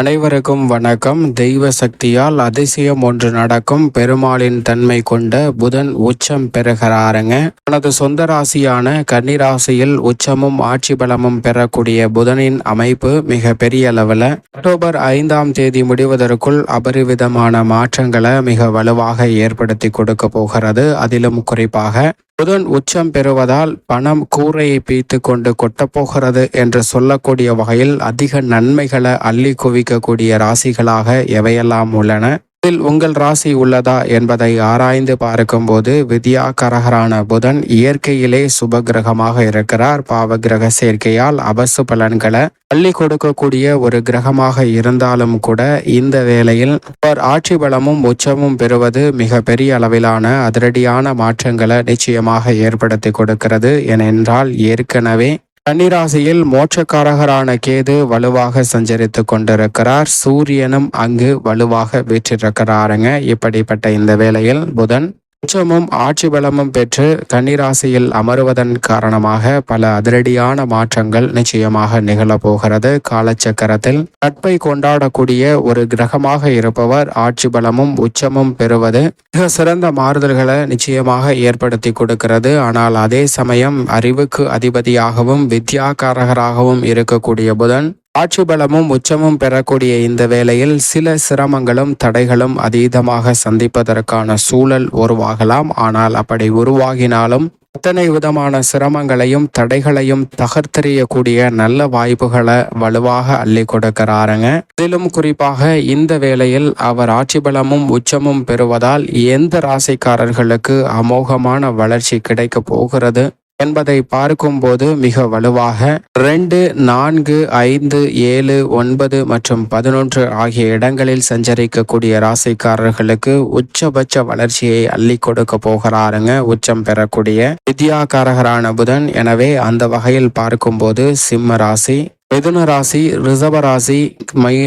அனைவருக்கும் வணக்கம். தெய்வ சக்தியால் அதிசயம் ஒன்று நடக்கும். பெருமாளின் தன்மை கொண்ட புதன் உச்சம் பெறுகிறாருங்க. தனது சொந்த ராசியான கன்னிராசியில் உச்சமும் ஆட்சி பலமும் பெறக்கூடிய புதனின் அமைப்பு மிக பெரிய அளவில். அக்டோபர் ஐந்தாம் தேதி முடிவதற்குள் அபரிவிதமான மாற்றங்களை மிக வலுவாக ஏற்படுத்தி கொடுக்க போகிறது. அதிலும் குறிப்பாக புதன் உச்சம் பெறுவதால் பணம் கூரையை பிய்த்து கொண்டு கொட்டப்போகிறது என்று சொல்லக்கூடிய வகையில் அதிக நன்மைகளை அள்ளி குவிக்கக்கூடிய ராசிகளாக எவையெல்லாம் உள்ளன? இதில் உங்கள் ராசி உள்ளதா என்பதை ஆராய்ந்து பார்க்கும்போது வித்யாகரகரான புதன் இயற்கையிலே சுப கிரகமாக இருக்கிறார். பாவ கிரக சேர்க்கையால் அபசு பலன்களை பள்ளி கொடுக்கக்கூடிய ஒரு கிரகமாக இருந்தாலும் கூட இந்த வேளையில் அவர் ஆட்சி பலமும் உச்சமும் பெறுவது மிக பெரிய அளவிலான அதிரடியான மாற்றங்களை நிச்சயமாக ஏற்படுத்தி கொடுக்கிறது. ஏனென்றால் ஏற்கனவே கன்னிராசியில் மோட்சக்காரகரான கேது வலுவாக சஞ்சரித்து கொண்டிருக்கிறார். சூரியனும் அங்கு வலுவாக வீற்றிருக்கிறாருங்க. இப்படிப்பட்ட இந்த வேளையில் புதன் உச்சமும் ஆட்சி பலமும் பெற்று கன்னிராசியில் அமருவதன் காரணமாக பல அதிரடியான மாற்றங்கள் நிச்சயமாக நிகழப்போகிறது. காலச்சக்கரத்தில் நட்பை கொண்டாடக்கூடிய ஒரு கிரகமாக இருப்பவர் ஆட்சி பலமும் உச்சமும் பெறுவது மிக சிறந்த மாறுதல்களை நிச்சயமாக ஏற்படுத்தி கொடுக்கிறது. ஆனால் அதே சமயம் அறிவுக்கு அதிபதியாகவும் வித்யாகாரகராகவும் இருக்கக்கூடிய புதன் ஆட்சி பலமும் உச்சமும் பெறக்கூடிய இந்த வேளையில் சில சிரமங்களும் தடைகளும் அதீதமாக சந்திப்பதற்கான சூழல் உருவாகலாம். ஆனால் அப்படி உருவாகினாலும் அத்தனை விதமான சிரமங்களையும் தடைகளையும் தகர்த்தெறியக்கூடிய நல்ல வாய்ப்புகளை வலுவாக அள்ளி கொடுக்கிறாருங்க. இதிலும் குறிப்பாக இந்த வேளையில் அவர் ஆட்சி பலமும் உச்சமும் பெறுவதால் எந்த ராசிக்காரர்களுக்கு அமோகமான வளர்ச்சி கிடைக்க போகிறது? என்பதை பார்க்கும்போது மிக வலுவாக ரெண்டு நான்கு ஐந்து ஏழு ஒன்பது மற்றும் பதினொன்று ஆகிய இடங்களில் சஞ்சரிக்கக்கூடிய ராசிக்காரர்களுக்கு உச்சபட்ச வளர்ச்சியை அள்ளி கொடுக்க போகிறாருங்க. உச்சம் பெறக்கூடிய வித்யாகாரகரான புதன். எனவே அந்த வகையில் பார்க்கும்போது சிம்ம ராசி மிதுன ராசி ரிசவ ராசி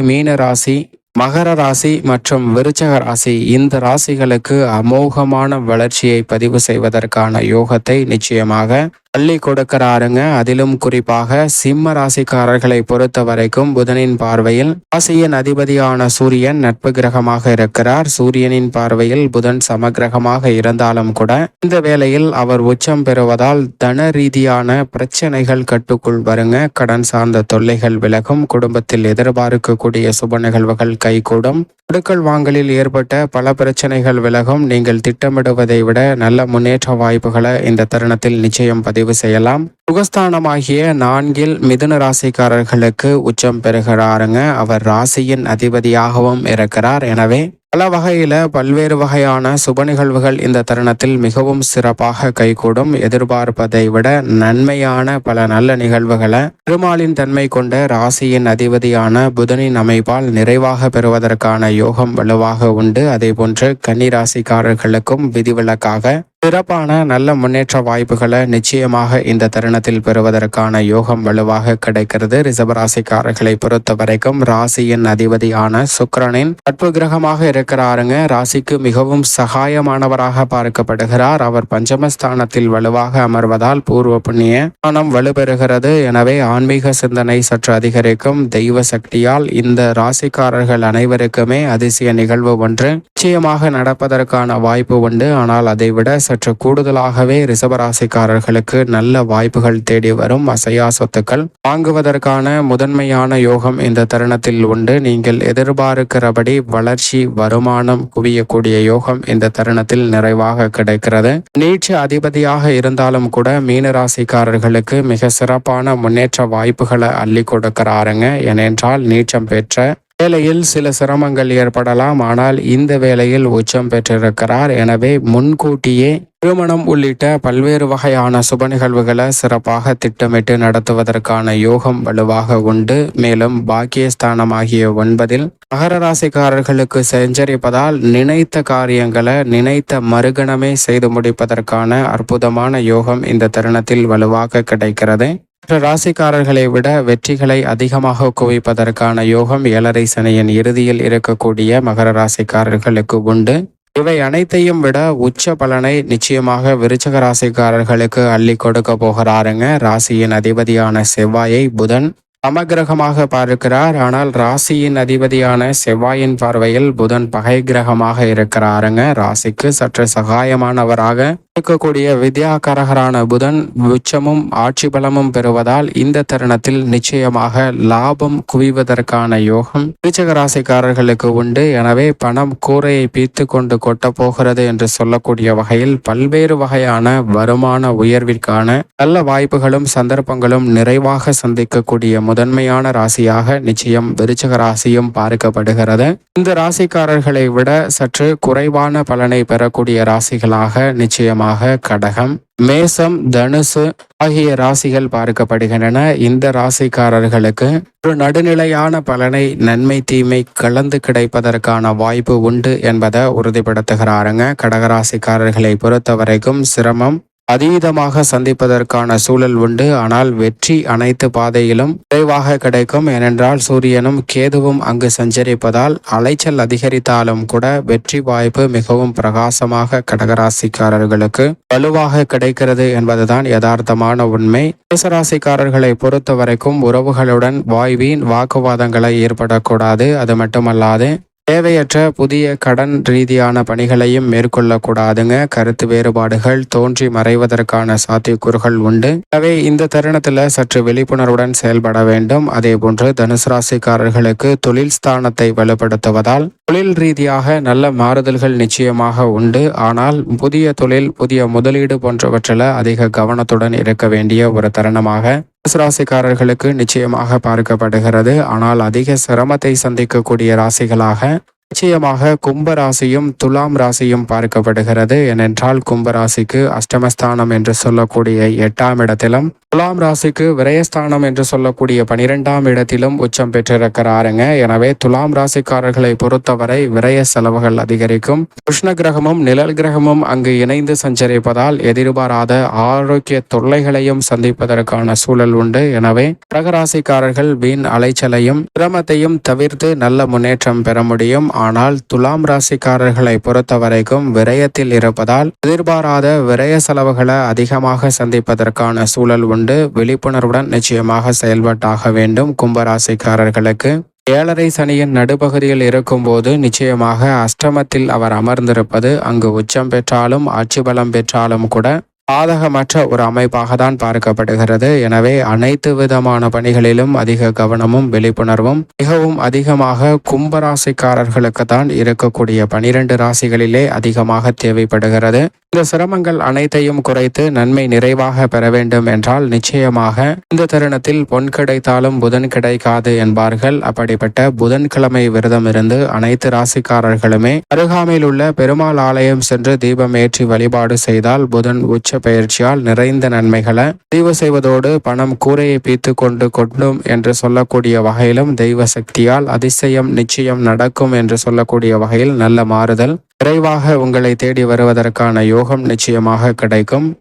மீன ராசி மகர ராசி மற்றும் விருச்சக ராசி இந்த ராசிகளுக்கு அமோகமான வளர்ச்சியை பதிவு செய்வதற்கான யோகத்தை நிச்சயமாக அள்ளி கொடுக்கிறாருங்க. அதிலும் குறிப்பாக சிம்ம ராசிக்காரர்களை பொறுத்த வரைக்கும் புதனின் பார்வையில் ராசியின் அதிபதியான சூரியன் நட்பு கிரகமாக இருக்கிறார். சூரியனின் பார்வையில் புதன் சமகிரகமாக இருந்தாலும் கூட இந்த வேளையில் அவர் உச்சம் பெறுவதால் தன ரீதியான பிரச்சனைகள் கட்டுக்குள் வருங்க. கடன் சார்ந்த தொல்லைகள் விலகும். குடும்பத்தில் எதிர்பார்க்கக்கூடிய சுப நிகழ்வுகள் கைகூடும். கொடுக்கல் வாங்கலில் ஏற்பட்ட பல பிரச்சனைகள் விலகும். நீங்கள் திட்டமிடுவதை விட நல்ல முன்னேற்ற வாய்ப்புகளை இந்த தருணத்தில் நிச்சயம் பதிவு பதிவு செய்யலாம். சுகஸ்தானமாகிய நான்கில் மிதுன ராசிக்காரர்களுக்கு உச்சம் பெறுகிறாருங்க. அவர் ராசியின் அதிபதியாகவும் இருக்கிறார். எனவே பல வகையில பல்வேறு வகையான சுப நிகழ்வுகள் இந்த தருணத்தில் மிகவும் சிறப்பாக கைகூடும். எதிர்பார்ப்பதை விட நன்மையான பல நல்ல நிகழ்வுகளை பெருமாளின் தன்மை கொண்ட ராசியின் அதிபதியான புதனின் அமைப்பால் நிறைவாக பெறுவதற்கான யோகம் வலுவாக உண்டு. அதே போன்று கன்னி ராசிக்காரர்களுக்கும் விதிவிலக்காக சிறப்பான நல்ல முன்னேற்ற வாய்ப்புகளை நிச்சயமாக இந்த தருணத்தில் பெறுவதற்கான யோகம் வலுவாக கிடைக்கிறது. ரிசபராசிக்காரர்களை பொறுத்த வரைக்கும் ராசியின் அதிபதியான சுக்கரனின் நட்பு கிரகமாக இருக்கிறாருங்க. ராசிக்கு மிகவும் சகாயமானவராக பார்க்கப்படுகிறார். அவர் பஞ்சமஸ்தானத்தில் வலுவாக அமர்வதால் பூர்வ புண்ணிய மனம் வலுப்பெறுகிறது. எனவே ஆன்மீக சிந்தனை சற்று அதிகரிக்கும். தெய்வ சக்தியால் இந்த ராசிக்காரர்கள் அனைவருக்குமே அதிசய நிகழ்வு ஒன்று நிச்சயமாக நடப்பதற்கான வாய்ப்பு உண்டு. ஆனால் அதைவிட சற்று கூடுதலாகவே ரிசபராசிக்காரர்களுக்கு நல்ல வாய்ப்புகள் தேடி வரும் அசையா சொத்துக்கள். வாங்குவதற்கான முதன்மையான யோகம் இந்த தருணத்தில் உண்டு. நீங்கள் எதிர்பார்க்கிறபடி வளர்ச்சி வருமானம் குவியக்கூடிய யோகம் இந்த தருணத்தில் நிறைவாக கிடைக்கிறது. நீட்சி அதிபதியாக இருந்தாலும் கூட மீனராசிக்காரர்களுக்கு மிக சிறப்பான முன்னேற்ற வாய்ப்புகளை அள்ளி கொடுக்கிறாருங்க. ஏனென்றால் நீச்சம் பெற்ற வேலையில் சில சிரமங்கள் ஏற்படலாம் ஆனால் இந்த வேலையில் உச்சம் பெற்றிருக்கிறார். எனவே முன்கூட்டியே திருமணம் உள்ளிட்ட பல்வேறு வகையான சுப நிகழ்வுகளை சிறப்பாக திட்டமிட்டு நடத்துவதற்கான யோகம் வலுவாக உண்டு. மேலும் பாக்கியஸ்தானமாகிய ஒன்பதில் மகர ராசிக்காரர்களுக்கு செஞ்சரிப்பதால் நினைத்த காரியங்களை நினைத்த மறுகணமே செய்து முடிப்பதற்கான அற்புதமான யோகம் இந்த தருணத்தில் வலுவாக கிடைக்கிறது. மற்ற ராசிக்காரர்களை விட வெற்றிகளை அதிகமாக குவிப்பதற்கான யோகம் ஏழரை சனியின் இறுதியில் இருக்கக்கூடிய மகர ராசிக்காரர்களுக்கு உண்டு. இவை அனைத்தையும் விட உச்ச பலனை நிச்சயமாக விருச்சக ராசிக்காரர்களுக்கு அள்ளி கொடுக்க போகிறாருங்க. ராசியின் அதிபதியான செவ்வாயை புதன் சமகிரகமாக பார்க்கிறார். ஆனால் ராசியின் அதிபதியான செவ்வாயின் பார்வையில் புதன் பகை கிரகமாக இருக்கிறாருங்க. ராசிக்கு சற்று சகாயமானவராக இருக்கக்கூடிய வித்யாகரகரான புதன் உச்சமும் ஆட்சி பலமும் பெறுவதால் இந்த தருணத்தில் நிச்சயமாக லாபம் குவிவதற்கான யோகம் விருச்சக ராசிக்காரர்களுக்கு உண்டு. எனவே பணம் கூரையை பீத்து கொண்டு கொட்ட போகிறது என்று சொல்லக்கூடிய வகையில் பல்வேறு வகையான வருமான உயர்விற்கான நல்ல வாய்ப்புகளும் சந்தர்ப்பங்களும் நிறைவாக சந்திக்கக்கூடிய முதன்மையான ராசியாக நிச்சயம் விருச்சக ராசியும் பார்க்கப்படுகிறது. இந்த ராசிக்காரர்களை விட சற்று குறைவான பலனை பெறக்கூடிய ராசிகளாக நிச்சயமாக கடகம் மேசம் தனுசு ஆகிய ராசிகள் பார்க்கப்படுகின்றன. இந்த ராசிக்காரர்களுக்கு ஒரு நடுநிலையான பலனை நன்மை தீமை கலந்து கிடைப்பதற்கான வாய்ப்பு உண்டு என்பதை உறுதிப்படுத்துகிறாருங்க. கடகராசிக்காரர்களை பொறுத்த வரைக்கும் சிரமம் அதீதமாக சந்திப்பதற்கான சூழல் உண்டு. ஆனால் வெற்றி அனைத்து பாதையிலும் விரைவாக கிடைக்கும். ஏனென்றால் சூரியனும் கேதுவும் அங்கு சஞ்சரிப்பதால் அலைச்சல் அதிகரித்தாலும் கூட வெற்றி வாய்ப்பு மிகவும் பிரகாசமாக கடகராசிக்காரர்களுக்கு வலுவாக கிடைக்கிறது என்பதுதான் யதார்த்தமான உண்மை. மேசராசிக்காரர்களை பொறுத்த வரைக்கும் உறவுகளுடன் வாய்வின் வாக்குவாதங்களை ஏற்படக்கூடாது. அது மட்டுமல்லாது தேவையற்ற புதிய கடன் ரீதியான பணிகளையும் மேற்கொள்ளக்கூடாதுங்க. கருத்து வேறுபாடுகள் தோன்றி மறைவதற்கான சாத்தியக்கூறுகள் உண்டு. எனவே இந்த தருணத்தில் சற்று விழிப்புணர்வுடன் செயல்பட வேண்டும். அதே போன்று தனுசு ராசிக்காரர்களுக்கு தொழில் ஸ்தானத்தை வலுப்படுத்துவதால் தொழில் ரீதியாக நல்ல மாறுதல்கள் நிச்சயமாக உண்டு. ஆனால் புதிய தொழில் புதிய முதலீடு போன்றவற்றில் அதிக கவனத்துடன் இருக்க வேண்டிய ஒரு தருணமாக ராசிக்காரர்களுக்கு நிச்சயமாக பார்க்கப்படுகிறது. ஆனால் அதிக சிரமத்தை சந்திக்கக்கூடிய ராசிகளாக நிச்சயமாக கும்பராசியும் துலாம் ராசியும் பார்க்கப்படுகிறது. ஏனென்றால் கும்பராசிக்கு அஷ்டமஸ்தானம் என்று சொல்லக்கூடிய எட்டாம் இடத்திலும் துலாம் ராசிக்கு விரயஸ்தானம் என்று சொல்லக்கூடிய பனிரெண்டாம் இடத்திலும் உச்சம் பெற்றிருக்கிறாருங்க. எனவே துலாம் ராசிக்காரர்களை பொறுத்தவரை விரய செலவுகள் அதிகரிக்கும். கிருஷ்ண கிரகமும் நிழல் கிரகமும் அங்கு இணைந்து சஞ்சரிப்பதால் எதிர்பாராத ஆரோக்கிய தொல்லைகளையும் சந்திப்பதற்கான சூழல் உண்டு. எனவே கடகராசிக்காரர்கள் வீண் அலைச்சலையும் சிரமத்தையும் தவிர்த்து நல்ல முன்னேற்றம் பெற முடியும். ஆனால் துலாம் ராசிக்காரர்களை பொறுத்தவரைக்கும் விரயத்தில் இருப்பதால் எதிர்பாராத விரய செலவுகளை அதிகமாக சந்திப்பதற்கான சூழல் உண்டு. விழிப்புணர்வுடன் நிச்சயமாக செயல்பட்டாக வேண்டும். கும்பராசிக்காரர்களுக்கு ஏழரை சனியின் நடுப்பகுதியில் இருக்கும்போது நிச்சயமாக அஷ்டமத்தில் அவர் அமர்ந்திருப்பது அங்கு உச்சம் பெற்றாலும் ஆட்சி பலம் பெற்றாலும் கூட பாதகமற்ற ஒரு அமைப்பாக தான் பார்க்கப்படுகிறது. எனவே அனைத்து விதமான பணிகளிலும் அதிக கவனமும் விழிப்புணர்வும் மிகவும் அதிகமாக கும்பராசிக்காரர்களுக்கு தான் இருக்கக்கூடிய பனிரெண்டு ராசிகளிலே அதிகமாக தேவைப்படுகிறது. இந்த சிரமங்கள் அனைத்தையும் குறைத்து நன்மை நிறைவாக பெற வேண்டும் என்றால் நிச்சயமாக இந்த தருணத்தில் பொன் கிடைத்தாலும் புதன் கிடைக்காது என்பார்கள். அப்படிப்பட்ட புதன்கிழமை விரதம் இருந்து அனைத்து ராசிக்காரர்களுமே அருகாமையில் உள்ள பெருமாள் ஆலயம் சென்று தீபம் ஏற்றி வழிபாடு செய்தால் புதன் உச்ச பயிற்சியால் நிறைந்த நன்மைகளை பதிவு செய்வதோடு பணம் கூரையை பீத்து கொண்டு கொண்டும் என்று சொல்லக்கூடிய வகையிலும் தெய்வ சக்தியால் அதிசயம் நிச்சயம் நடக்கும் என்று சொல்லக்கூடிய வகையில் நல்ல மாறுதல். விரைவாக உங்களை தேடி வருவதற்கான யோகம் நிச்சயமாக கிடைக்கும்.